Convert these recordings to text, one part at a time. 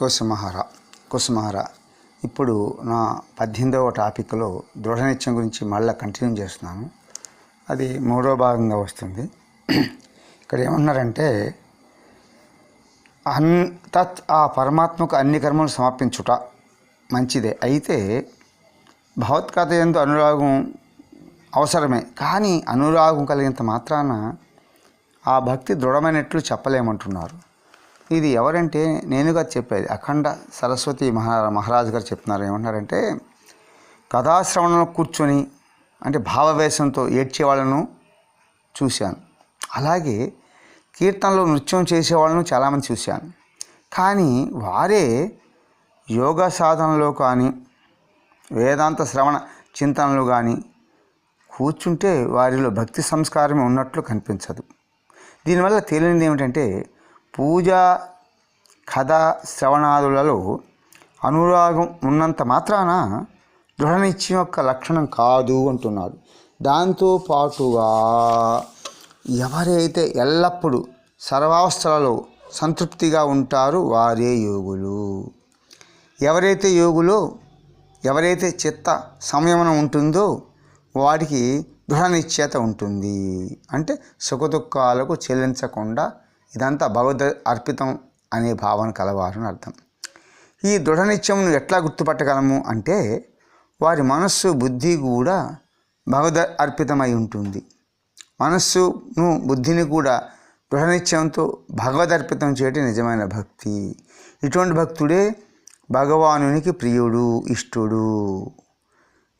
కుసుమహార కుసుమహార. ఇప్పుడు నా పద్దెనిమిదవ టాపిక్లో దృఢ నిత్యం గురించి మళ్ళీ కంటిన్యూ చేస్తున్నాను. అది మూడో భాగంగా వస్తుంది. ఇక్కడ ఏమన్నారంటే అన్ తత్ ఆ పరమాత్మకు అన్ని కర్మలు సమర్పించుట మంచిదే. అయితే భగవత్కథ ఎందు అనురాగం అవసరమే. కానీ అనురాగం కలిగినంత మాత్రాన ఆ భక్తి దృఢమైనట్లు చెప్పలేమంటున్నారు. ఇది ఎవరంటే నేనుగా చెప్పేది అఖండ సరస్వతి మహా మహారాజు గారు చెప్తున్నారు. ఏమంటారంటే కథాశ్రవణంలో కూర్చొని అంటే భావవేశంతో ఏడ్చే వాళ్ళను చూశాను. అలాగే కీర్తనలో నృత్యం చేసేవాళ్ళను చాలామంది చూశాను. కానీ వారే యోగ సాధనలో కానీ వేదాంత శ్రవణ చింతనలు కానీ కూర్చుంటే వారిలో భక్తి సంస్కారమే ఉన్నట్లు కనిపించదు. దీనివల్ల తేలినది ఏమిటంటే పూజ కథ శ్రవణాదులలో అనురాగం ఉన్నంత మాత్రాన దృఢనిశ్చయం యొక్క లక్షణం కాదు అంటున్నాడు. దాంతో పాటుగా ఎవరైతే ఎల్లప్పుడూ సర్వావస్థలలో సంతృప్తిగా ఉంటారో వారే యోగులు. ఎవరైతే యోగులో ఎవరైతే చిత్త సంయమనం ఉంటుందో వాడికి దృఢ నిశ్చేత ఉంటుంది. అంటే సుఖదుఖాలకు చెల్లించకుండా ఇదంతా భగవద్ అర్పితం అనే భావన కలవారని అర్థం. ఈ దృఢ నిత్యమును ఎట్లా గుర్తుపట్టగలము అంటే వారి మనస్సు బుద్ధి కూడా భగవద్ అర్పితమై ఉంటుంది. మనస్సును బుద్ధిని కూడా దృఢ నిశ్చయంతో భగవదర్పితం చేయటం నిజమైన భక్తి. ఇటువంటి భక్తుడే భగవానునికి ప్రియుడు ఇష్టుడు.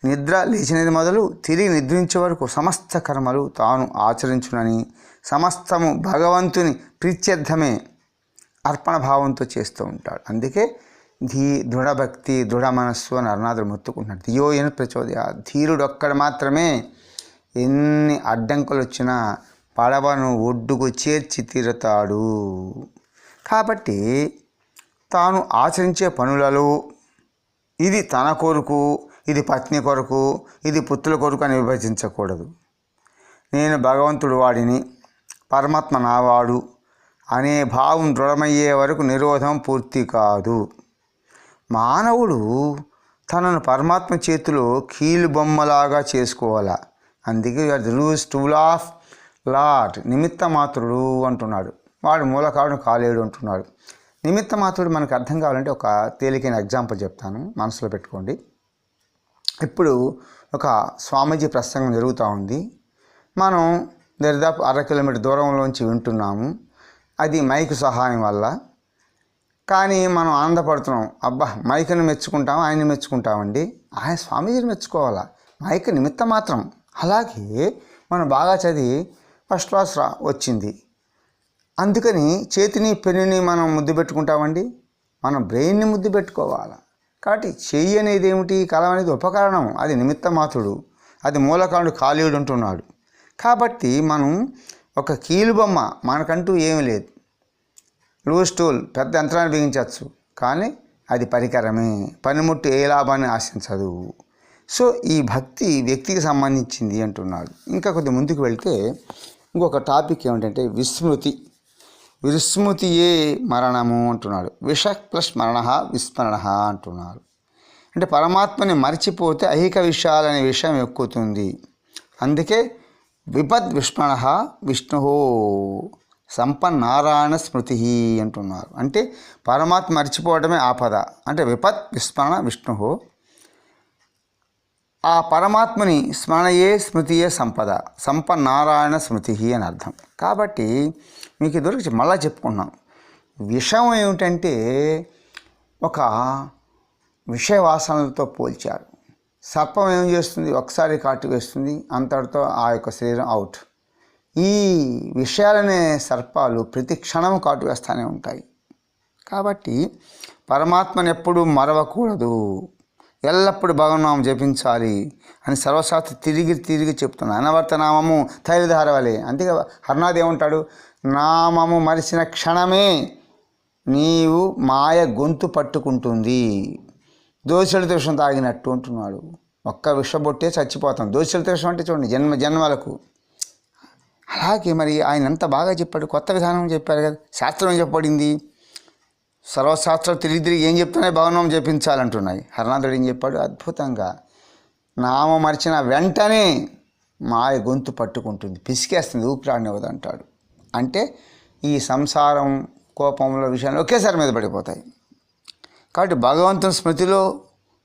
నిద్ర లేచినది మొదలు తిరిగి నిద్రించే వరకు సమస్త కర్మలు తాను ఆచరించునని సమస్తము భగవంతుని ప్రీత్యర్థమే అర్పణ భావంతో చేస్తూ ఉంటాడు. అందుకే ధీ దృఢభక్తి దృఢ మనస్సు అని అరుణాథుడు మొత్తుకుంటున్నాడు. ధియోయన ప్రచోదయ. ధీరుడు ఒక్కడ మాత్రమే ఎన్ని అడ్డంకులు వచ్చినా పడవను ఒడ్డుకు చేర్చి తీరుతాడు. కాబట్టి తాను ఆచరించే పనులలో ఇది తన కొరకు ఇది పత్ని కొరకు ఇది పుత్రుల కొరకు అని విభజించకూడదు. నేను భగవంతుడు వాడిని పరమాత్మ నావాడు అనే భావం దృఢమయ్యే వరకు నిరోధం పూర్తి కాదు. మానవుడు తనను పరమాత్మ చేతిలో కీలు బొమ్మలాగా చేసుకోవాలా? అందుకే రూస్ టూల్ ఆఫ్ లాట్ నిమిత్త మాత్రుడు అంటున్నాడు. వాడు మూలకాడు కాలేడు అంటున్నాడు. నిమిత్త మాత్రుడు మనకు అర్థం కావాలంటే ఒక తేలికైన ఎగ్జాంపుల్ చెప్తాను. మనసులో పెట్టుకోండి. ఇప్పుడు ఒక స్వామీజీ ప్రసంగం జరుగుతూ ఉంది. మనం దరిదాపు అర కిలోమీటర్ దూరంలోంచి వింటున్నాము. అది మైక్ సహాయం వల్ల. కానీ మనం ఆనందపడుతున్నాం. అబ్బా మైక్ని మెచ్చుకుంటాం ఆయన్ని మెచ్చుకుంటామండి? ఆయన స్వామీజీని మెచ్చుకోవాలా? మైక్ నిమిత్తం మాత్రం. అలాగే మనం బాగా చదివి ఫస్ట్ క్లాస్ రా వచ్చింది. అందుకని చేతిని పెన్నుని మనం ముద్దు పెట్టుకుంటామండి? మనం బ్రెయిన్ని ముద్దు పెట్టుకోవాలి? కాబట్టి చెయ్యి అనేది ఏమిటి? కలం అనేది ఉపకరణం. అది నిమిత్తమాతుడు అది మూలకారుడు కాళీయుడు అంటున్నాడు. కాబట్టి మనం ఒక కీలు బొమ్మ మనకంటూ ఏమీ లేదు. లూజ్ టూల్ పెద్ద యంత్రాన్ని బిగించవచ్చు కానీ అది పరికరమే. పనిముట్టు ఏ లాభాన్ని ఆశించదు. సో ఈ భక్తి వ్యక్తికి సంబంధించింది అంటున్నాడు. ఇంకా కొద్ది ముందుకు వెళ్తే ఇంకొక టాపిక్ ఏమిటంటే విస్మృతి. విస్మృతియే మరణము అంటున్నాడు. విష ప్లస్ మరణ విస్మరణ అంటున్నారు అంటే పరమాత్మని మర్చిపోతే ఐహిక విషయాలనే విషయం ఎక్కుతుంది. అందుకే విపద్ విస్మరణ విష్ణు సంపన్నారాయణ స్మృతి అంటున్నారు. అంటే పరమాత్మ మర్చిపోవడమే ఆపద. అంటే విపత్ విస్మరణ విష్ణు ఆ పరమాత్మని స్మరణయే స్మృతియే సంపద సంపన్నారాయణ స్మృతి అని అర్థం. కాబట్టి మీకు దొరికి మళ్ళా చెప్పుకున్నాం విషయం ఏమిటంటే ఒక విషయవాసనలతో పోల్చారు. సర్పం ఏం చేస్తుంది? ఒకసారి కాటు వేస్తుంది అంతటితో ఆ యొక్క శరీరం అవుట్. ఈ విషయాలనే సర్పాలు ప్రతి క్షణం కాటు వేస్తూనే ఉంటాయి. కాబట్టి పరమాత్మను ఎప్పుడూ మరవకూడదు. ఎల్లప్పుడూ భగవన్నామం జపించాలి అని సర్వశాస్త్ర తిరిగి తిరిగి చెప్తున్నాను అనవర్త నామము తైలధారవాలి అంతే హర్నాథ్ ఏమంటాడు? నామము మరిచిన క్షణమే నీవు మాయ గొంతు పట్టుకుంటుంది. దోశల దోషం తాగినట్టు అంటున్నాడు. ఒక్క విషబొట్టే చచ్చిపోతాం. దోశల దోషం అంటే చూడండి జన్మ జన్మలకు. అలాగే మరి ఆయన ఎంత బాగా చెప్పాడు కొత్త విధానం చెప్పారు కదా? శాస్త్రం చెప్పబడింది? సర్వశాస్త్రం తిరిగి తిరిగి ఏం చెప్తున్నాయి? భవనం చేపించాలంటున్నాయి హరనాథుడు ఏం చెప్పాడు? అద్భుతంగా. నామ మరిచిన వెంటనే మాయ గొంతు పట్టుకుంటుంది. పిసికేస్తుంది ఊపిరాడినవద్దు అంటాడు అంటే ఈ సంసారం కోపంలో విషయంలో ఒకేసారి మీద పడిపోతాయి. కాబట్టి భగవంతుని స్మృతిలో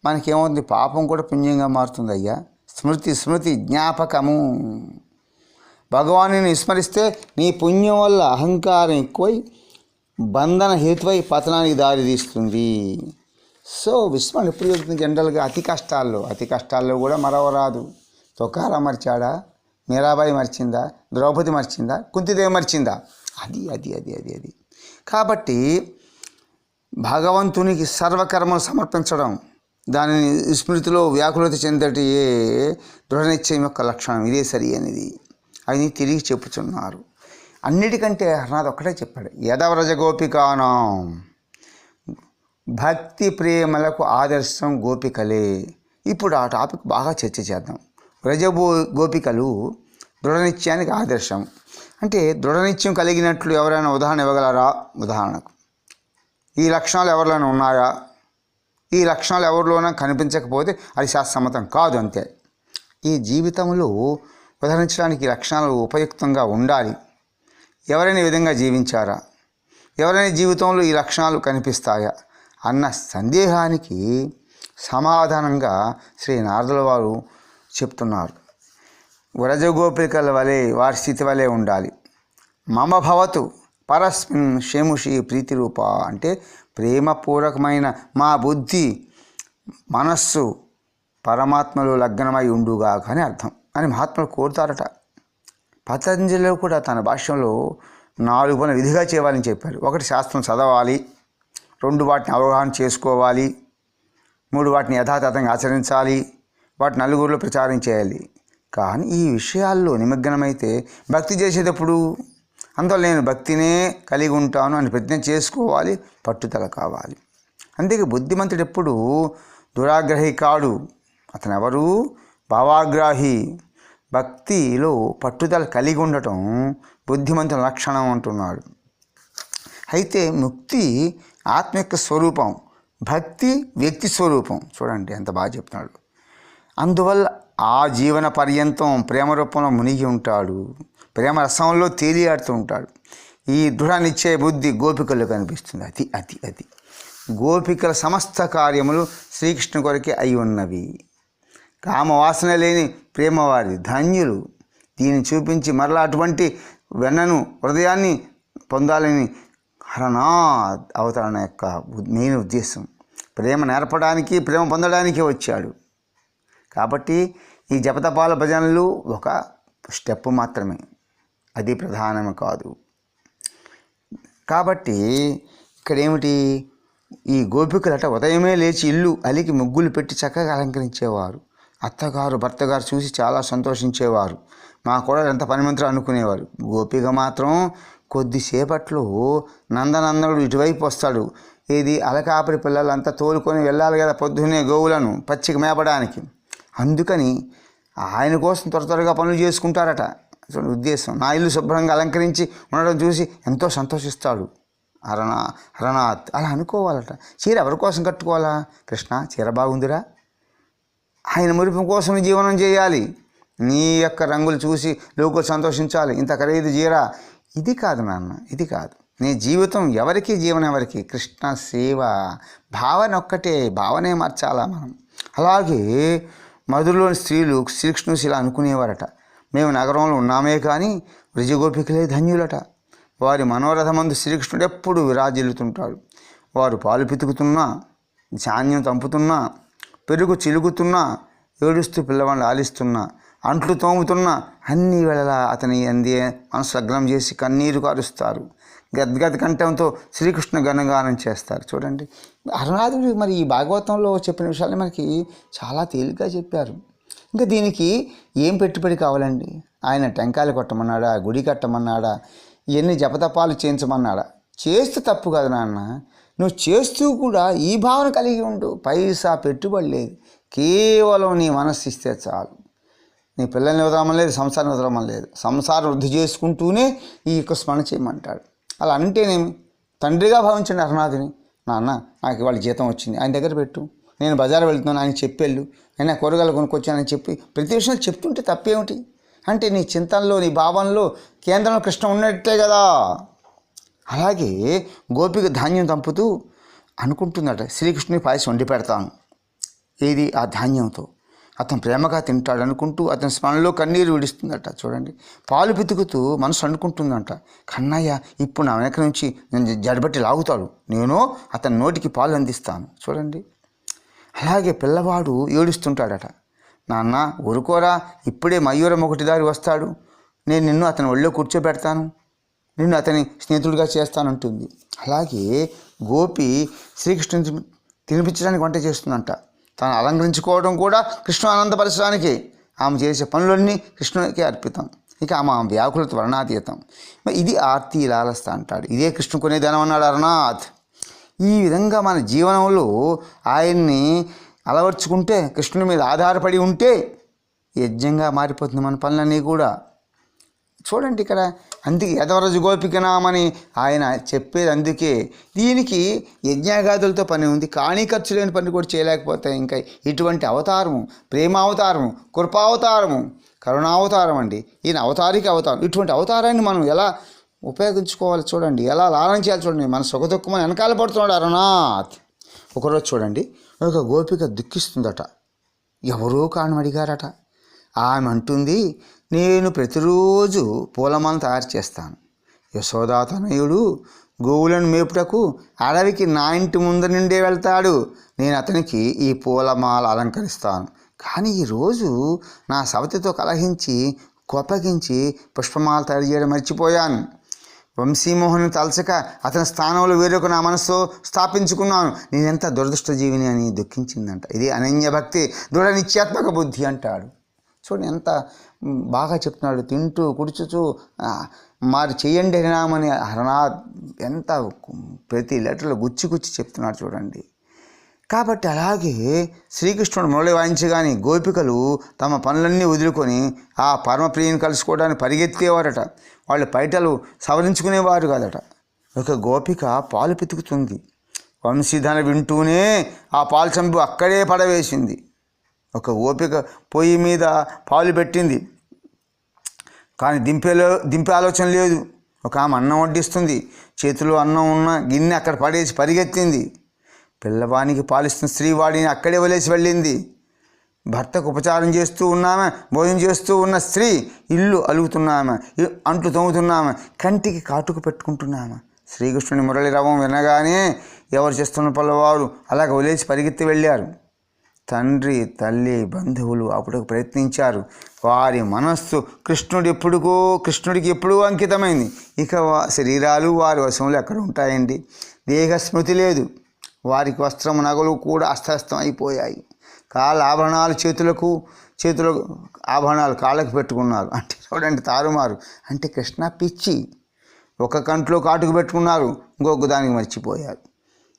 మనకేమవుతుంది? పాపం కూడా పుణ్యంగా మారుతుంది అయ్యా. స్మృతి స్మృతి జ్ఞాపకము. భగవాను విస్మరిస్తే నీ పుణ్యం వల్ల అహంకారం ఎక్కువై బంధన హేతువై పతనానికి దారి తీస్తుంది. సో విస్మరణ ఎప్పుడు జరుగుతుంది జనరల్గా అతి కష్టాల్లో. అతి కష్టాల్లో కూడా మరవరాదు. తొకారా మర్చాడా? మీరాబాయి మర్చిందా? ద్రౌపది మర్చిందా? కుంతిదేవి మర్చిందా? అది అది అది అది అది. కాబట్టి భగవంతునికి సర్వకర్మలు సమర్పించడం దానిని స్మృతిలో వ్యాకులత చెందటి ఏ దృఢనిశ్చయం యొక్క లక్షణం ఇదే సరి అనేది. అని తిరిగి చెప్పుచున్నారు. అన్నిటికంటే హరినాథ్ ఒక్కటే చెప్పాడు యదవరజ గోపికానం భక్తి ప్రేమలకు ఆదర్శం గోపికలే. ఇప్పుడు ఆ టాపిక్ బాగా చర్చ చేద్దాం. వ్రజగో గోపికలు దృఢనిత్యానికి ఆదర్శం. అంటే దృఢనిత్యం కలిగినట్లు ఎవరైనా ఉదాహరణ ఇవ్వగలరా? ఉదాహరణకు ఈ లక్షణాలు ఎవరిలోనే ఉన్నాయా? ఈ లక్షణాలు ఎవరిలోనైనా కనిపించకపోతే అది శాస్త్రమతం కాదు అంతే. ఈ జీవితంలో ఉదాహరించడానికి లక్షణాలు ఉపయుక్తంగా ఉండాలి. ఎవరైనా విధంగా జీవించారా? ఎవరైనా జీవితంలో ఈ లక్షణాలు కనిపిస్తాయా? అన్న సందేహానికి సమాధానంగా శ్రీ నారదుల వారు చెప్తున్నారు. వ్రజగోపికల వలె వారి స్థితి వలె ఉండాలి. మమ భవతు పరస్మిన్ షేముషి ప్రీతి రూప అంటే ప్రేమపూర్వకమైన మా బుద్ధి మనస్సు పరమాత్మలో లగ్నమై ఉండుగా అని అర్థం. అని మహాత్ములు కోరుతారట. పతంజలిలో కూడా తన భాష్యంలో నాలుగు పనులు విధిగా చేయాలని చెప్పారు. ఒకటి శాస్త్రం చదవాలి రెండు వాటిని అవగాహన చేసుకోవాలి మూడు వాటిని యథాతథంగా ఆచరించాలి వాటి నలుగురిలో ప్రచారం చేయాలి. కానీ ఈ విషయాల్లో నిమగ్నమైతే భక్తి చేసేటప్పుడు అందువల్ల నేను భక్తినే కలిగి ఉంటాను అని ప్రతిజ్ఞ చేసుకోవాలి పట్టుదల కావాలి. అందుకే బుద్ధిమంతుడు ఎప్పుడు దురాగ్రహి కాడు. అతను ఎవరు భావాగ్రాహి. భక్తిలో పట్టుదల కలిగి ఉండటం బుద్ధిమంతుల లక్షణం అంటున్నాడు. అయితే ముక్తి ఆత్మ యొక్క స్వరూపం భక్తి వ్యక్తి స్వరూపం. చూడండి ఎంత బాగా చెప్తున్నాడు. అందువల్ల ఆ జీవన పర్యంతం ప్రేమ రూపంలో మునిగి ఉంటాడు. ప్రేమ రసంలో తేలియాడుతూ ఉంటాడు. ఈ దృఢ నిశ్చయ బుద్ధి గోపికలు కనిపిస్తుంది. అది అది అది గోపికల సమస్త కార్యములు శ్రీకృష్ణ కొరకే అయి ఉన్నవి. కామవాసన లేని ప్రేమవారి ధన్యులు. దీన్ని చూపించి మరలా అటువంటి వెన్నను హృదయాన్ని పొందాలని హరనాథ్ అవతరణ యొక్క మెయిన్ ఉద్దేశం. ప్రేమ నేర్పడానికి ప్రేమ పొందడానికి వచ్చాడు. కాబట్టి ఈ జపతపాల భజనలు ఒక స్టెప్ మాత్రమే. అది ప్రధానం కాదు. కాబట్టి ఇక్కడ ఏమిటి ఈ గోపికలట ఉదయమే లేచి ఇల్లు అలికి ముగ్గులు పెట్టి చక్కగా అలంకరించేవారు. అత్తగారు భర్తగారు చూసి చాలా సంతోషించేవారు. మా కూడా ఎంత పనిమంత్రం అనుకునేవారు. గోపిక మాత్రం కొద్దిసేపట్లో నందనందనుడు ఇటువైపు వస్తాడు. ఇది అలకాపరి పిల్లలంతా తోలుకొని వెళ్ళాలి కదా పొద్దున్నే గోవులను పచ్చిక మేపడానికి. అందుకని ఆయన కోసం త్వర త్వరగా పనులు చేసుకుంటారట. ఉద్దేశం. నా ఇల్లు శుభ్రంగా అలంకరించి ఉండడం చూసి ఎంతో సంతోషిస్తాడు. హరణ హరనాథ్ అలా అనుకోవాలట. చీర ఎవరి కోసం కట్టుకోవాలా? కృష్ణ చీర బాగుందిరా? ఆయన మురిపం కోసం జీవనం చేయాలి. నీ యొక్క రంగులు చూసి లోకులు సంతోషించాలి. ఇంత ఖరీదు జీరా. ఇది కాదు నాన్న ఇది కాదు. నీ జీవితం ఎవరికి జీవనం ఎవరికి? కృష్ణ సేవ. భావన ఒక్కటే భావనే మార్చాలా మనం? అలాగే మధురలోని స్త్రీలు శ్రీకృష్ణుడు ఇలా అనుకునేవారట. మేము నగరంలో ఉన్నామే కానీ వృజగోపికలే ధన్యులట. వారి మనోరథమందు శ్రీకృష్ణుడు ఎప్పుడు విరాజిల్లుతుంటాడు. వారు పాలు పితుకుతున్నా ధాన్యం తంపుతున్నా పెరుగు చిలుగుతున్నా ఏడుస్తూ పిల్లవాడిని ఆలిస్తున్నా అంట్లు తోముతున్నా అన్ని వేళలా అతని అందే మనసు లగ్నం చేసి కన్నీరు కారుస్తారు. గద్గద్ కంఠంతో శ్రీకృష్ణ గణగానం చేస్తారు. చూడండి అరుణాథుడు మరి ఈ భాగవతంలో చెప్పిన విషయాలు మనకి చాలా తేలిగ్గా చెప్పారు. ఇంకా దీనికి ఏం పెట్టుబడి కావాలండి? ఆయన టెంకాయలు కొట్టమన్నాడా? గుడి కట్టమన్నాడా? ఇవన్నీ జపతపాలు చేయించమన్నాడా? చేస్తే తప్పు కదా నాన్న. నువ్వు చేస్తూ కూడా ఈ భావన కలిగి ఉండు. పైసా పెట్టుబడి లేదు. కేవలం నీ మనస్సు ఇస్తే చాలు. నీ పిల్లల్ని వదలమని లేదు సంసారం వదలమని లేదు. సంసారం వృద్ధి చేసుకుంటూనే ఈ యొక్క స్మరణ చేయమంటాడు. అలా అంటేనేమి? తండ్రిగా భావించండి అరుణాథుని నాన్న నాకు ఇవాళ జీతం వచ్చింది. ఆయన దగ్గర పెట్టు. నేను బజార్ వెళ్తున్నాను ఆయన చెప్పెళ్ళు. ఆయన కూరగాయలు కొనుక్కొచ్చానని చెప్పి ప్రతి విషయం చెప్తుంటే తప్పేమిటి? అంటే నీ చింతనలో నీ భావంలో కేంద్రంలో కృష్ణ ఉన్నట్టే కదా. అలాగే గోపిక ధాన్యం తంపుతూ అనుకుంటుందట శ్రీకృష్ణుని పాయసం వండి పెడతాను. ఏది ఆ ధాన్యంతో? అతను ప్రేమగా తింటాడు అనుకుంటూ అతని స్మరణలో కన్నీరు విడుస్తుందట చూడండి. పాలు పితుకుతూ మనసు అనుకుంటుందంట కన్నయ్య ఇప్పుడు నా వెనక నుంచి నేను జడబట్టి లాగుతాడు. నేను అతని నోటికి పాలు అందిస్తాను. చూడండి. అలాగే పిల్లవాడు ఏడుస్తుంటాడట నాన్న ఊరుకోరా ఇప్పుడే మయూరం ఒకటి దారి వస్తాడు. నేను నిన్ను అతని ఒళ్ళో కూర్చోబెడతాను. నిన్ను అతని స్నేహితుడిగా చేస్తానంటుంది. అలాగే గోపి శ్రీకృష్ణుని తినిపించడానికి వంట చేస్తుందంట. తాను అలంకరించుకోవడం కూడా కృష్ణ ఆనందపరచడానికి ఆమె చేసే పనులన్నీ కృష్ణునికి అర్పితం. ఇక ఆమె వ్యాకులత వర్ణాతీతం. ఇది ఆర్తి లాలస్త అంటాడు. ఇదే కృష్ణు కొనే ధనం అన్నాడు అరుణాథ్ ఈ విధంగా మన జీవనంలో ఆయన్ని అలవర్చుకుంటే కృష్ణుని మీద ఆధారపడి ఉంటే యజ్ఞంగా మారిపోతుంది మన పనులన్నీ కూడా. చూడండి ఇక్కడ అందుకే యదవరజు గోపికనామని ఆయన చెప్పేది అందుకే. దీనికి యజ్ఞాగాదులతో పని ఉంది. కానీ ఖర్చు లేని పని కూడా చేయలేకపోతే ఇంకా ఇటువంటి అవతారము ప్రేమావతారము కృపావతారము కరుణావతారం అండి. ఈయన అవతారికి అవతారం. ఇటువంటి అవతారాన్ని మనం ఎలా ఉపయోగించుకోవాలి చూడండి. ఎలా లాలన చేయాలి చూడండి. మన సుఖదుఖమని వెనకాల పడుతున్నాడు అరుణాథ్ ఒకరోజు చూడండి. ఒక గోపిక దుఃఖిస్తుందట. ఎవరో కారణం అడిగారట. ఆమె అంటుంది నేను ప్రతిరోజు పూలమాలను తయారు చేస్తాను. యశోదాతనయుడు గోవులను మేపుటకు అడవికి నా ఇంటి ముందు నుండే వెళ్తాడు. నేను అతనికి ఈ పూలమాల అలంకరిస్తాను. కానీ ఈరోజు నా సవతితో కలహించి కోపగించి పుష్పమాల తయారు చేయడం మర్చిపోయాను. వంశీమోహన్ తలచక అతని స్థానంలో వేరొక నా మనసు స్థాపించుకున్నాను. నేనెంత దురదృష్ట జీవిని అని దుఃఖించిందంట. ఇది అనన్య భక్తి దృఢ నిత్యాత్మక బుద్ధి అంటాడు. చూడండి ఎంత బాగా చెప్తున్నాడు. తింటూ కుడుచుచూ మరి చేయండి హరినామని హరణా ఎంత ప్రతి లెటర్లో గుచ్చి గుచ్చి చెప్తున్నాడు చూడండి. కాబట్టి అలాగే శ్రీకృష్ణుడు మురళి వాయించగాని గోపికలు తమ పనులన్నీ వదులుకొని ఆ పరమప్రియుని కలుసుకోవడానికి పరిగెత్తేవారట వాళ్ళు పైటలు సవరించుకునేవారు కాదట. ఒక గోపిక పాలు పితుకుతుంది. వంశీధన వింటూనే ఆ పాలు చంపు అక్కడే పడవేసింది. ఒక ఓపిక పొయ్యి మీద పాలు పెట్టింది. కానీ దింపేలో దింపే ఆలోచన లేదు. ఒక ఆమె అన్నం వడ్డిస్తుంది. చేతిలో అన్నం ఉన్న గిన్నె అక్కడ పడేసి పరిగెత్తింది. పిల్లవానికి పాలిస్తున్న స్త్రీ వాడిని అక్కడే వదిలేసి వెళ్ళింది. భర్తకు ఉపచారం చేస్తూ ఉన్నామె భోజనం చేస్తూ ఉన్న స్త్రీ ఇల్లు అలుగుతున్నామె అంట్లు తోముతున్నామె కంటికి కాటుకు పెట్టుకుంటున్నామె శ్రీకృష్ణుని మురళి రవం వినగానే ఎవరు చేస్తున్న పల్లవారు అలాగ వదిలేసి పరిగెత్తి వెళ్ళారు. తండ్రి తల్లి బంధువులు అప్పుడు ప్రయత్నించారు. వారి మనస్సు కృష్ణుడు ఎప్పుడుకో కృష్ణుడికి ఎప్పుడూ అంకితమైంది. ఇక శరీరాలు వారి వశంలో ఎక్కడ ఉంటాయండి? దేహ స్మృతి లేదు. వారికి వస్త్రం నగలు కూడా అస్తస్తం అయిపోయాయి. కాళ్ళ ఆభరణాలు చేతులకు చేతులకు ఆభరణాలు కాళ్ళకు పెట్టుకున్నారు. అంటే చూడండి తారుమారు? అంటే కృష్ణ పిచ్చి. ఒక కంట్లో కాటుకు పెట్టుకున్నారు. ఇంకొక దానికి మర్చిపోయారు.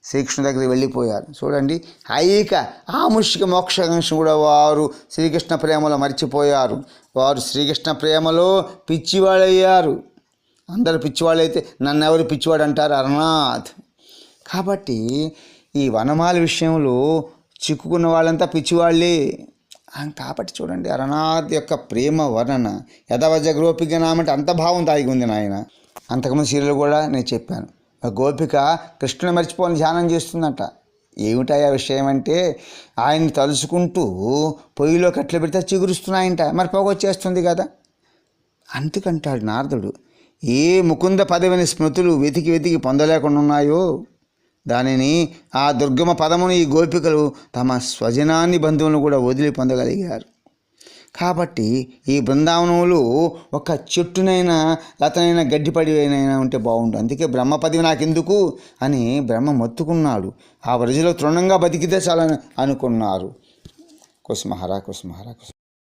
శ్రీకృష్ణ దగ్గరికి వెళ్ళిపోయారు. చూడండి ఐక ఆముష్క మోక్షాకాంక్ష కూడా వారు శ్రీకృష్ణ ప్రేమలో మర్చిపోయారు. వారు శ్రీకృష్ణ ప్రేమలో పిచ్చివాళ్ళయ్యారు. అందరు పిచ్చివాళ్ళైతే నన్ను ఎవరు పిచ్చివాడు అంటారు? అరుణాథ్ కాబట్టి ఈ వనమాల విషయంలో చిక్కుకున్న వాళ్ళంతా పిచ్చివాళ్ళే. కాబట్టి చూడండి అరుణాథ్ యొక్క ప్రేమ వర్ణన యథవజ గోపిక నామంటే అంత భావం తాగి ఉంది నాయన. అంతకుముందు సీరియల్ కూడా నేను చెప్పాను. గోపిక కృష్ణుని మర్చిపోని ధ్యానం చేస్తుందంట. ఏమిటయ్యా విషయం అంటే ఆయన్ని తలుచుకుంటూ పొయ్యిలో కట్లు పెడితే చిగురుస్తున్నాయంట. మరి పొగొచ్చేస్తుంది కదా. అందుకంటాడు నారదుడు ఏ ముకుంద పదవిని స్మృతులు వెతికి వెతికి పొందలేకుండా ఉన్నాయో? దానిని ఆ దుర్గమ పదమును ఈ గోపికలు తమ స్వజనాన్ని బంధువులను కూడా వదిలి పొందగలిగారు. కాబట్టి ఈ బృందావనములు ఒక చెట్టునైనా లతనైనా గడ్డిపడినైనా ఉంటే బాగుండు. అందుకే బ్రహ్మ పదవి నాకెందుకు అని బ్రహ్మ మొత్తుకున్నాడు. ఆ ప్రజలో తృణంగా బతికితే చాలని అనుకున్నారు. కుసుమహారా కుసుమహారా కుసుమ